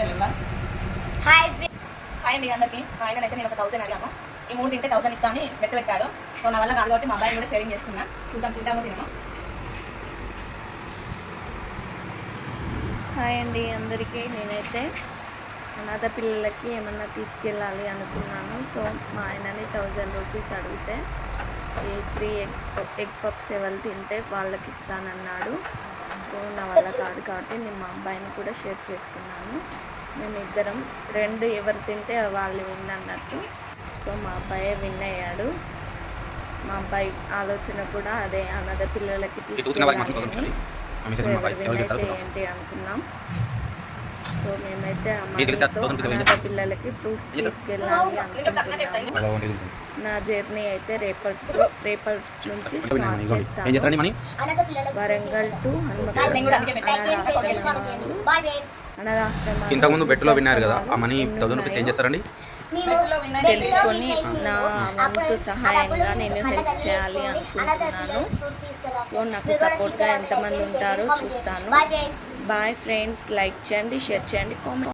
తెలియదా hi hi అండి అందరికి. ఆయన అయితే నేను ఒక థౌసండ్ అడిగాము. ఈ మూడు తింటే థౌసండ్ ఇస్తా అని బెట్ట పెట్టాడు సో నా వల్ల కాదు కాబట్టి మా అబ్బాయిని కూడా షేరింగ్ చేసుకున్నా. చూద్దాం తింటామో తినమో. హాయ్ అండి అందరికీ. నేనైతే అనాథ పిల్లలకి ఏమన్నా తీసుకెళ్ళాలి అనుకున్నాను. సో మా ఆయనని థౌజండ్ రూపీస్ అడిగితే ఈ త్రీ ఎగ్స్ ఎగ్ పప్స్ ఎవరు తింటే వాళ్ళకి ఇస్తానన్నాడు. సో నా వల్ల కాదు కాబట్టి నేను మా అబ్బాయిని కూడా షేర్ చేసుకున్నాను. మేమిద్దరం రెండు ఎవరు తింటే వాళ్ళు విన్ అన్నట్టు. సో మా అబ్బాయే విన్ అయ్యాడు. మా అబ్బాయి ఆలోచన కూడా అదే అనాథ పిల్లలకి తీసుకెళ్ళాలి అని సో ఎవరు win అయితే ఏంటి అనుకున్నాం. సో మేమైతే ఇస్తాం. పిల్లలకి ఫ్రూట్స్. తీసుకెళ్ళాలి అనుకుంటున్నాము. నా జర్నీ అయితే రేపటితో రేపటి నుంచి స్టార్ట్ ఏం చేస్తాను వరంగల్ టు అనాథాశ్రమాలు ఇంతకుముందు బెట్టులో విన్నారు కదా ఆ మనీ థౌసండ్ రూపీస్ ఏం చేస్తారండి? తెలుసుకొని నా వంతు సహాయంగా నేను హెల్ప్ చేయాలి అనుకుంటున్నాను. సో నాకు సపోర్ట్గా ఎంతమంది ఉంటారో చూస్తాను. బాయ్ ఫ్రెండ్స్ లైక్ చేయండి షేర్ చేయండి కామెంట్